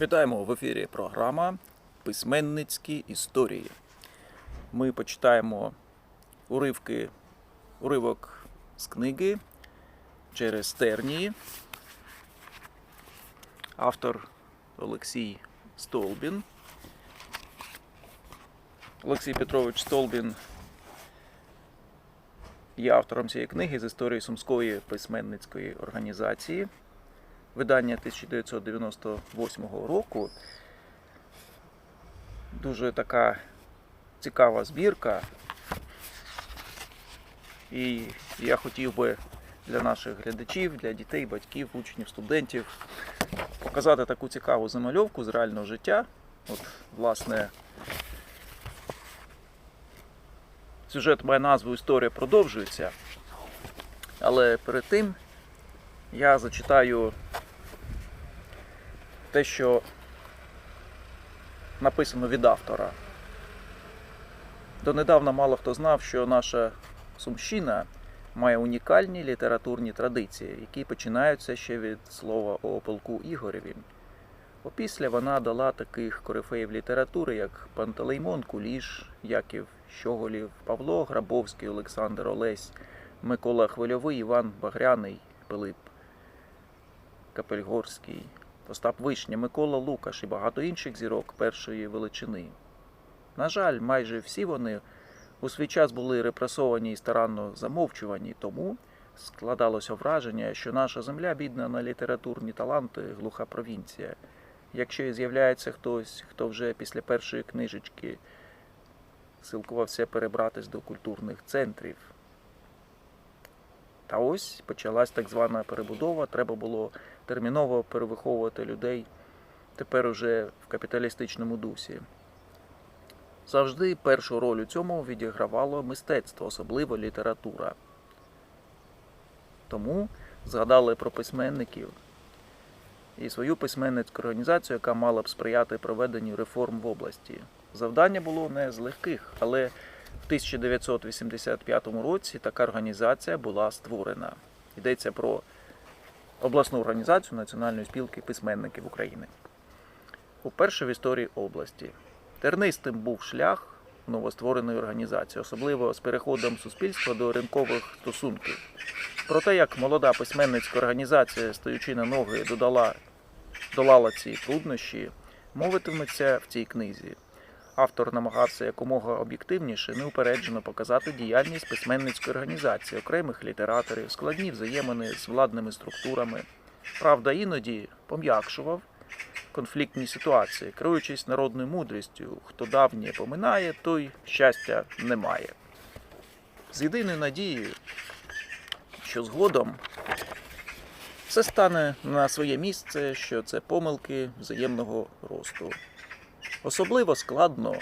Вітаємо в ефірі програма Письменницькі історії. Ми почитаємо уривки, уривок з книги через тернії. Автор Олексій Столбін. Олексій Петрович Столбін є автором цієї книги з історії Сумської письменницької організації видання 1998 року. Дуже така цікава збірка. І я хотів би для наших глядачів, для дітей, батьків, учнів, студентів показати таку цікаву замальовку з реального життя. От, власне, сюжет має назву Історія продовжується. Але перед тим я зачитаю те, що написано від автора. Донедавна мало хто знав, що наша Сумщина має унікальні літературні традиції, які починаються ще від слова о полку Ігореві. Опісля вона дала таких корифеїв літератури, як Пантелеймон Куліш, Яків Щоголів, Павло Грабовський, Олександр Олесь, Микола Хвильовий, Іван Багряний, Пилип Капельгорський, Остап Вишня, Микола Лукаш і багато інших зірок першої величини. На жаль, майже всі вони у свій час були репресовані і старанно замовчувані, тому складалося враження, що наша земля бідна на літературні таланти, глуха провінція. Якщо і з'являється хтось, хто вже після першої книжечки силкувався перебратись до культурних центрів. Та ось почалась так звана перебудова, треба було терміново перевиховувати людей тепер уже в капіталістичному дусі. Завжди першу роль у цьому відігравало мистецтво, особливо література. Тому згадали про письменників і свою письменницьку організацію, яка мала б сприяти проведенню реформ в області. Завдання було не з легких, але в 1985 році така організація була створена. Йдеться про обласну організацію Національної спілки письменників України. Уперше в історії області. Тернистим був шлях новоствореної організації, особливо з переходом суспільства до ринкових стосунків. Про те, як молода письменницька організація, стоючи на ноги, додала, долала ці труднощі, мовитиметься в цій книзі. Автор намагався якомога об'єктивніше, неупереджено показати діяльність письменницької організації, окремих літераторів, складні взаємини з владними структурами. Правда, іноді пом'якшував конфліктні ситуації, керуючись народною мудрістю, хто давнє поминає, той щастя не має. З єдиною надією, що згодом все стане на своє місце, що це помилки взаємного росту. Особливо складно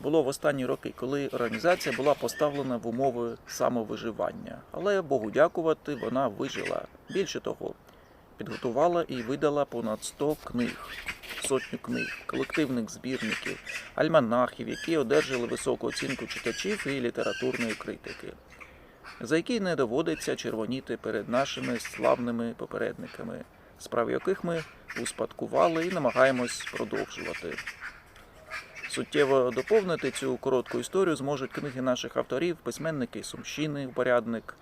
було в останні роки, коли організація була поставлена в умови самовиживання. Але Богу дякувати, вона вижила. Більше того, підготувала і видала понад 100 книг, сотню книг, колективних збірників, альманахів, які одержали високу оцінку читачів і літературної критики, за які не доводиться червоніти перед нашими славними попередниками, справ яких ми успадкували і намагаємось продовжувати. Суттєво доповнити цю коротку історію зможуть книги наших авторів, письменники Сумщини, упорядник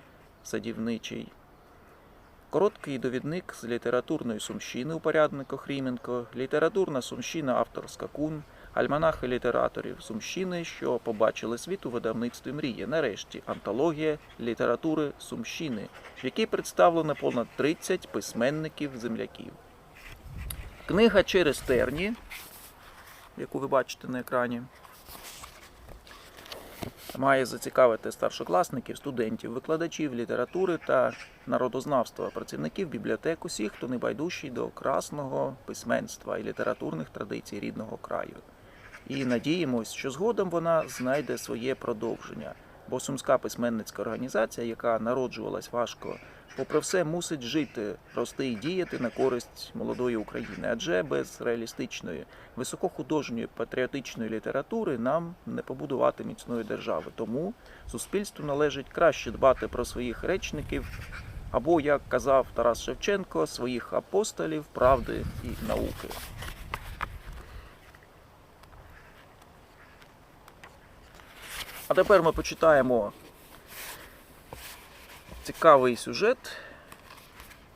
Садівничий. Короткий довідник з літературної Сумщини упорядник Охріменко, літературна Сумщина автор Скакун, альманахи літераторів Сумщини, що побачили світ у видавництві мрії. Нарешті антологія літератури Сумщини, в якій представлено понад 30 письменників-земляків. Книга через терні яку ви бачите на екрані, має зацікавити старшокласників, студентів, викладачів літератури та народознавства, працівників бібліотек, усіх, хто небайдужий до красного письменства і літературних традицій рідного краю. І надіємось, що згодом вона знайде своє продовження. Бо сумська письменницька організація, яка народжувалась важко, попри все мусить жити рости і діяти на користь молодої України, адже без реалістичної, високохудожньої патріотичної літератури нам не побудувати міцної держави. Тому суспільству належить краще дбати про своїх речників або, як казав Тарас Шевченко, своїх апостолів правди і науки. А тепер ми почитаємо цікавий сюжет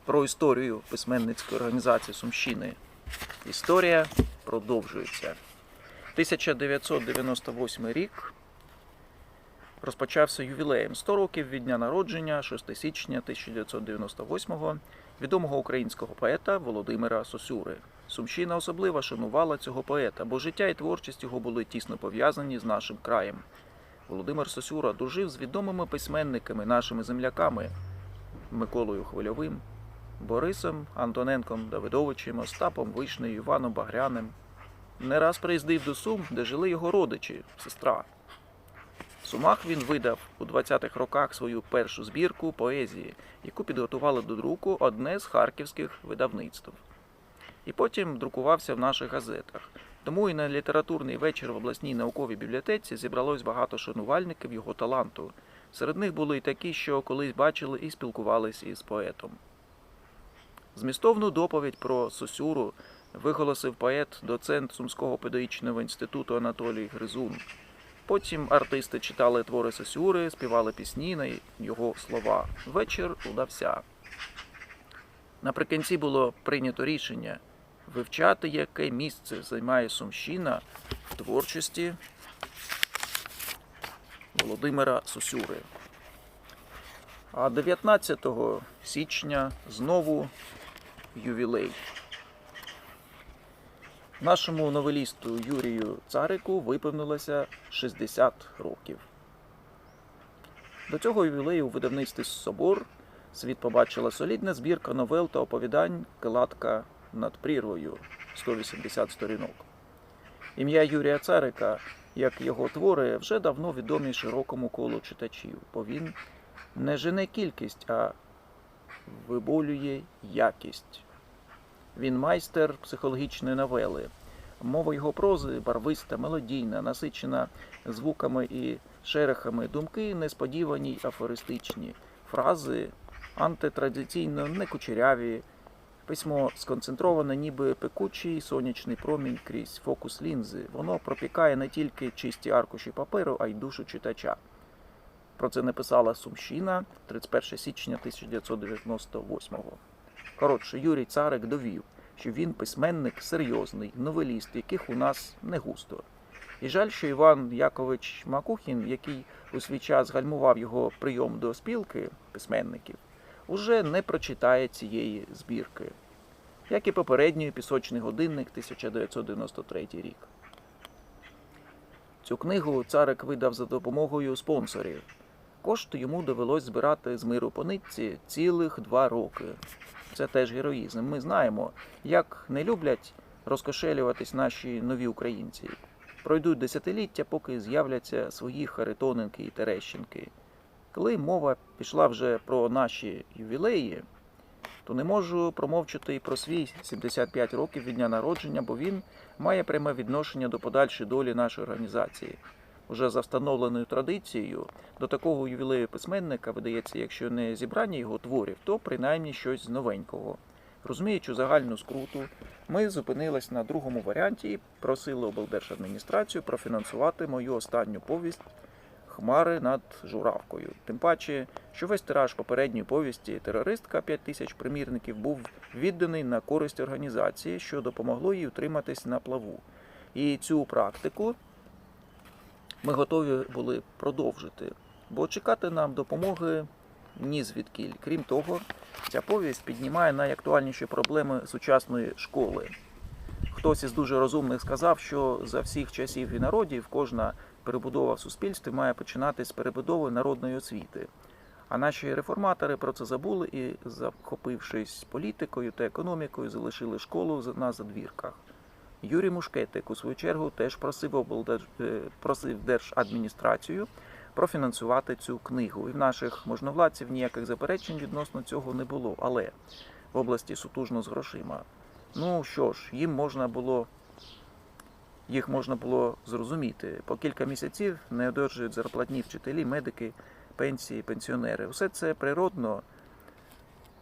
про історію письменницької організації Сумщини. Історія продовжується. 1998 рік розпочався ювілеєм 100 років від дня народження 6 січня 1998-го відомого українського поета Володимира Сосюри. Сумщина особливо шанувала цього поета, бо життя і творчість його були тісно пов'язані з нашим краєм. Володимир Сосюра дружив з відомими письменниками, нашими земляками Миколою Хвильовим, Борисом Антоненком Давидовичем, Остапом Вишнею, Іваном Багряним. Не раз приїздив до Сум, де жили його родичі, сестра. В Сумах він видав у 20-х роках свою першу збірку поезії, яку підготували до друку одне з харківських видавництв. І потім друкувався в наших газетах. Тому і на літературний вечір в обласній науковій бібліотеці зібралось багато шанувальників його таланту. Серед них були й такі, що колись бачили і спілкувалися із поетом. Змістовну доповідь про Сосюру виголосив поет, доцент Сумського педагогічного інституту Анатолій Гризун. Потім артисти читали твори Сосюри, співали пісні на його слова. Вечір удався. Наприкінці було прийнято рішення вивчати, яке місце займає Сумщина в творчості Володимира Сосюри. А 19 січня знову ювілей. Нашому новелісту Юрію Царику виповнилося 60 років. До цього ювілею у видавництві Собор світ побачила солідна збірка новел та оповідань Кладка над прірвою 180 сторінок. Ім'я Юрія Царика, як його твори, вже давно відомі широкому колу читачів, бо він не жене кількість, а виболює якість. Він майстер психологічної новели. Мова його прози барвиста, мелодійна, насичена звуками і шерехами, думки несподівані й афористичні, фрази антитрадиційно некучеряві, письмо сконцентроване, ніби пекучий сонячний промінь крізь фокус лінзи. Воно пропікає не тільки чисті аркуші паперу, а й душу читача. Про це написала Сумщина 31 січня 1998-го. Коротше, Юрій Царик довів, що він письменник серйозний, новеліст, яких у нас не густо. І жаль, що Іван Якович Макухін, який у свій час гальмував його прийом до спілки письменників, уже не прочитає цієї збірки, як і попередньої пісочний годинник 1993 рік. Цю книгу царик видав за допомогою спонсорів. Кошти йому довелось збирати з миру по нитці цілих два роки. Це теж героїзм. Ми знаємо, як не люблять розкошелюватись наші нові українці. Пройдуть десятиліття, поки з'являться свої Харитоненки і Терещенки. Коли мова пішла вже про наші ювілеї, то не можу промовчати і про свій 75 років від дня народження, бо він має пряме відношення до подальшої долі нашої організації. Уже за встановленою традицією до такого ювілею письменника видається, якщо не зібрання його творів, то принаймні щось новенького. Розуміючи загальну скруту, ми зупинились на другому варіанті і просили облдержадміністрацію профінансувати мою останню повість Хмари над журавкою. Тим паче, що весь тираж попередньої повісті терористка 5 тисяч примірників був відданий на користь організації, що допомогло їй утриматись на плаву. І цю практику ми готові були продовжити, бо чекати нам допомоги ні звідкіль. Крім того, ця повість піднімає найактуальніші проблеми сучасної школи. Хтось із дуже розумних сказав, що за всіх часів і народів кожна перебудова в суспільстві має починати з перебудови народної освіти. А наші реформатори про це забули і, захопившись політикою та економікою, залишили школу на задвірках. Юрій Мушкетик, у свою чергу, теж просив, облдерж... е, просив держадміністрацію профінансувати цю книгу. І в наших можновладців ніяких заперечень відносно цього не було. Але в області сутужно з грошима. Ну що ж, їм можна було. Їх можна було зрозуміти. По кілька місяців не одержують зарплатні вчителі, медики, пенсії, пенсіонери. Усе це природно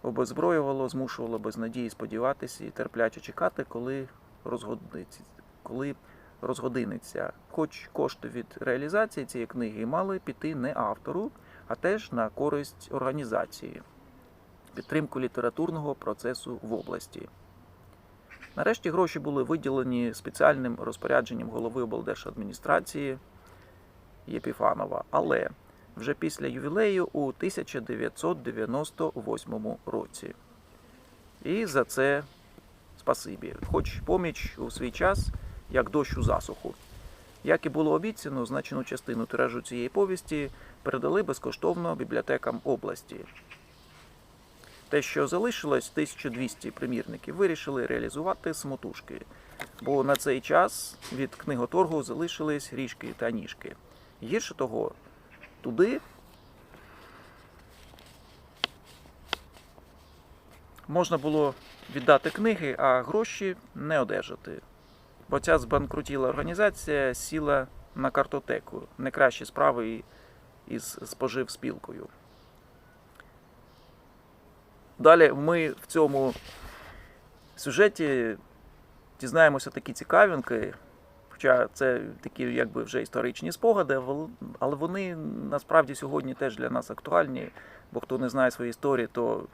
обезброювало, змушувало без надії сподіватися і терпляче чекати, коли розгодиться, коли розгодиниться, хоч кошти від реалізації цієї книги мали піти не автору, а теж на користь організації, підтримку літературного процесу в області. Нарешті гроші були виділені спеціальним розпорядженням голови облдержадміністрації Єпіфанова, але вже після ювілею у 1998 році. І за це спасибі. Хоч поміч у свій час, як дощ у засуху. Як і було обіцяно, значену частину тиражу цієї повісті передали безкоштовно бібліотекам області. Те, що залишилось, 1200 примірників, вирішили реалізувати самотужки, бо на цей час від книготоргу залишились ріжки та ніжки. Гірше того, туди можна було віддати книги, а гроші не одержати. Бо ця збанкрутіла організація сіла на картотеку. Не кращі справи із споживспілкою. Далі ми в цьому сюжеті дізнаємося такі цікавинки, хоча це такі якби вже історичні спогади, але вони насправді сьогодні теж для нас актуальні, бо хто не знає своєї історії, то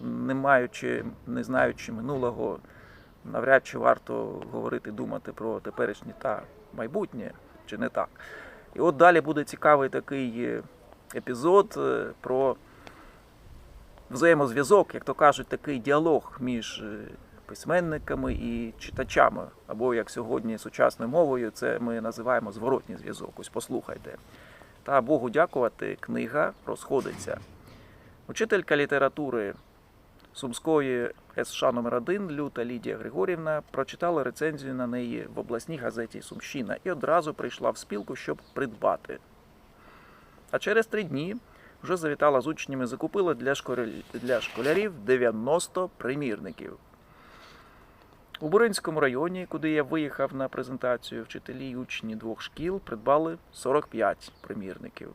не маючи, не знаючи минулого, навряд чи варто говорити, думати про теперішнє та майбутнє, чи не так. І от далі буде цікавий такий епізод е, про взаємозв'язок, як то кажуть, такий діалог між е, письменниками і читачами. Або як сьогодні сучасною мовою, це ми називаємо зворотній зв'язок. Ось послухайте. Та Богу дякувати, книга розходиться. Учителька літератури Сумської СШ номер 1 Люта Лідія Григорівна прочитала рецензію на неї в обласній газеті Сумщина і одразу прийшла в спілку, щоб придбати. А через три дні вже завітала з учнями, закупила для, для школярів 90 примірників. У Буринському районі, куди я виїхав на презентацію, вчителі й учні двох шкіл придбали 45 примірників.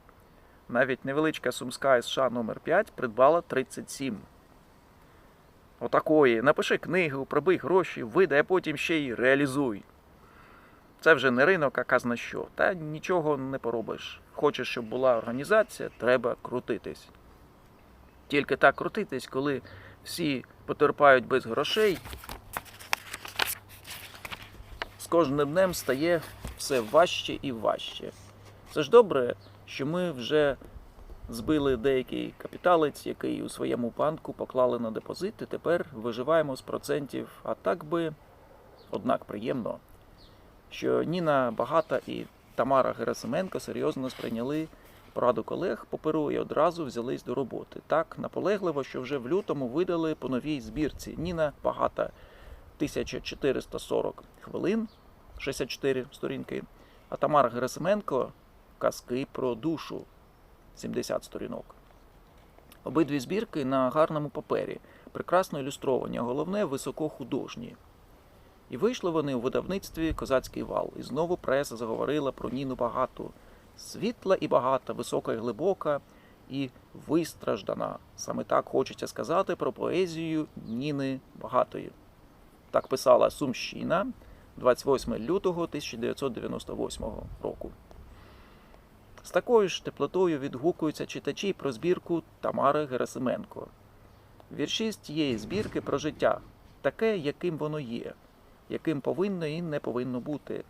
Навіть невеличка сумська СШ номер 5 придбала 37. Отакої. Напиши книгу, пробий гроші, видай, а потім ще й реалізуй. Це вже не ринок, а казна що. Та нічого не поробиш. Хочеш, щоб була організація, треба крутитись. Тільки так крутитись, коли всі потерпають без грошей. З кожним днем стає все важче і важче. Це ж добре, що ми вже збили деякий капіталець, який у своєму банку поклали на депозит, і тепер виживаємо з процентів. А так би, однак приємно, що Ніна Багата і Тамара Герасименко серйозно сприйняли пораду колег по перу і одразу взялись до роботи. Так наполегливо, що вже в лютому видали по новій збірці. Ніна Багата 1440 хвилин, 64 сторінки, а Тамара Герасименко казки про душу 70 сторінок. Обидві збірки на гарному папері, прекрасно ілюстровані, а головне високохудожні. І вийшли вони у видавництві Козацький вал. І знову преса заговорила про Ніну Багату. Світла і багата, висока і глибока і вистраждана. Саме так хочеться сказати про поезію Ніни Багатої. Так писала Сумщина 28 лютого 1998 року. З такою ж теплотою відгукуються читачі про збірку Тамари Герасименко. Вірші з тієї збірки про життя, таке, яким воно є, яким повинно і не повинно бути.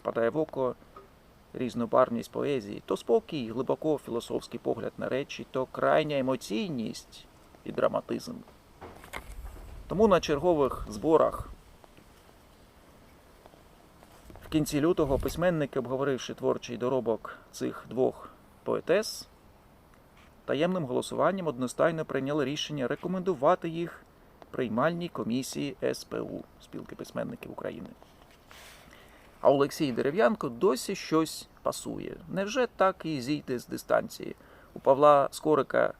Впадає в око різнобарвність поезії, то спокій, глибоко філософський погляд на речі, то крайня емоційність і драматизм. Тому на чергових зборах в кінці лютого письменники, обговоривши творчий доробок цих двох поетес, таємним голосуванням одностайно прийняли рішення рекомендувати їх приймальній комісії СПУ Спілки письменників України. А Олексій Дерев'янко досі щось пасує. Невже так і зійде з дистанції? У Павла Скорика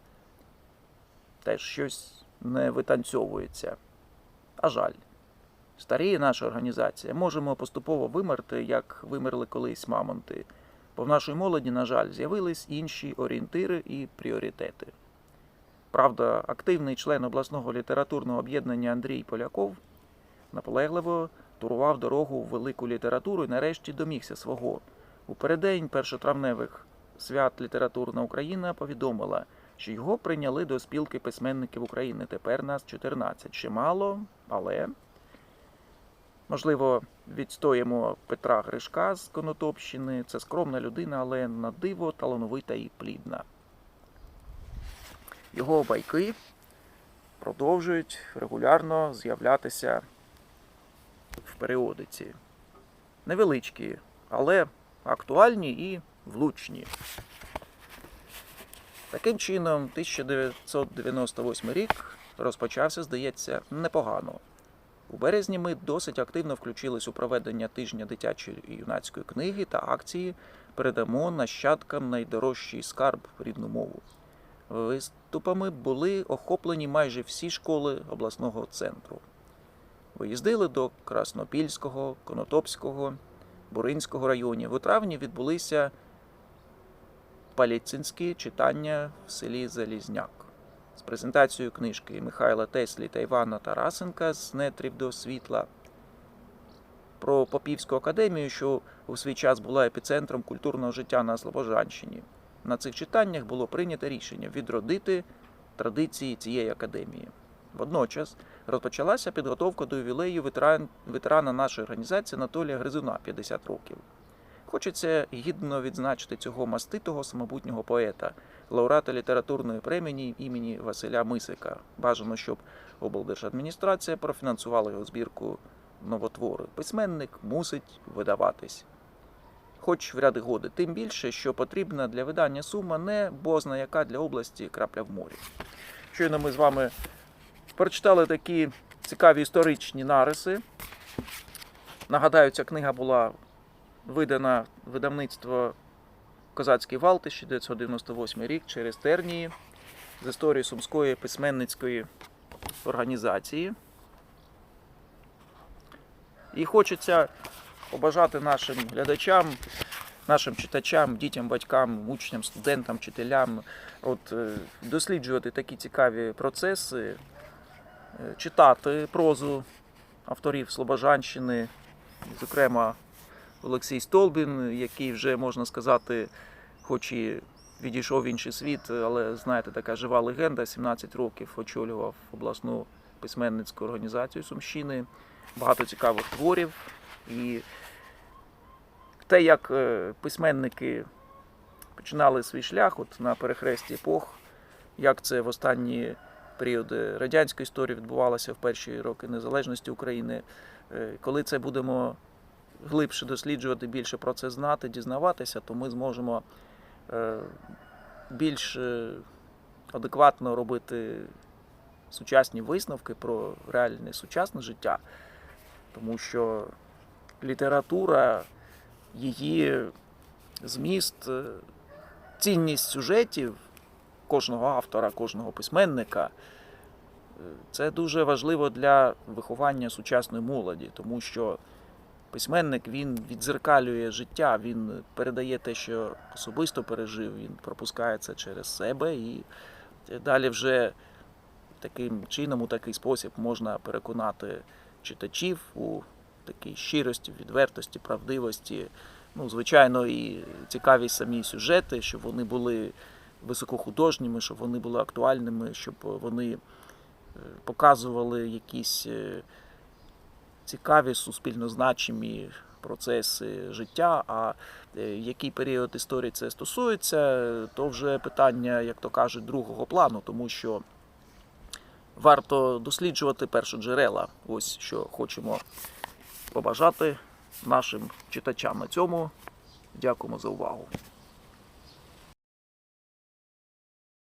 теж щось не витанцьовується. А жаль. Старіє наша організація. Можемо поступово вимерти, як вимерли колись мамонти. Бо в нашій молоді, на жаль, з'явились інші орієнтири і пріоритети. Правда, активний член обласного літературного об'єднання Андрій Поляков наполегливо турував дорогу в велику літературу і нарешті домігся свого. У переддень першотравневих свят літературна Україна повідомила, що його прийняли до спілки письменників України. Тепер нас 14. Ще мало, але можливо відстоїмо Петра Гришка з Конотопщини. Це скромна людина, але на диво талановита і плідна. Його байки продовжують регулярно з'являтися в періодиці. Невеличкі, але актуальні і влучні. Таким чином, 1998 рік розпочався, здається, непогано. У березні ми досить активно включились у проведення тижня дитячої і юнацької книги та акції Передамо нащадкам найдорожчий скарб рідну мову. Виступами були охоплені майже всі школи обласного центру. Виїздили до Краснопільського, Конотопського, Буринського районів. У травні відбулися паліцинські читання в селі Залізняк з презентацією книжки Михайла Теслі та Івана Тарасенка з нетрів до світла. Про Попівську академію, що у свій час була епіцентром культурного життя на Слобожанщині. На цих читаннях було прийнято рішення відродити традиції цієї академії. Водночас розпочалася підготовка до ювілею ветеран, ветерана нашої організації Анатолія Гризуна 50 років. Хочеться гідно відзначити цього маститого самобутнього поета, лауреата літературної премії імені Василя Мисика. Бажано, щоб облдержадміністрація профінансувала його збірку новотвори. Письменник мусить видаватись. Хоч в ряди годи, тим більше, що потрібна для видання сума не бозна яка для області крапля в морі. Щойно ми з вами прочитали такі цікаві історичні нариси. Нагадаю, ця книга була видана видавництво Козацький вал 1998 рік через тернії з історії Сумської письменницької організації. І хочеться побажати нашим глядачам, нашим читачам, дітям, батькам, учням, студентам, вчителям от, е, досліджувати такі цікаві процеси, е, читати прозу авторів Слобожанщини, зокрема Олексій Столбін, який вже можна сказати, хоч і відійшов в інший світ, але знаєте, така жива легенда. 17 років очолював обласну письменницьку організацію Сумщини. Багато цікавих творів. І те, як е, письменники починали свій шлях от на перехресті епох, як це в останні періоди радянської історії відбувалося в перші роки незалежності України, е, коли це будемо глибше досліджувати, більше про це знати, дізнаватися, то ми зможемо е, більш адекватно робити сучасні висновки про реальне сучасне життя, тому що література, її зміст, е, цінність сюжетів кожного автора, кожного письменника. е, Це дуже важливо для виховання сучасної молоді, тому що письменник він відзеркалює життя, він передає те, що особисто пережив, він пропускає це через себе, і далі вже таким чином, у такий спосіб можна переконати читачів у такій щирості, відвертості, правдивості. Ну, звичайно, і цікаві самі сюжети, щоб вони були високохудожніми, щоб вони були актуальними, щоб вони е, показували якісь е, цікаві суспільно значимі процеси життя. А е, який період історії це стосується, то вже питання, як то кажуть, другого плану, тому що варто досліджувати першоджерела. Ось що хочемо побажати нашим читачам на цьому. Дякуємо за увагу.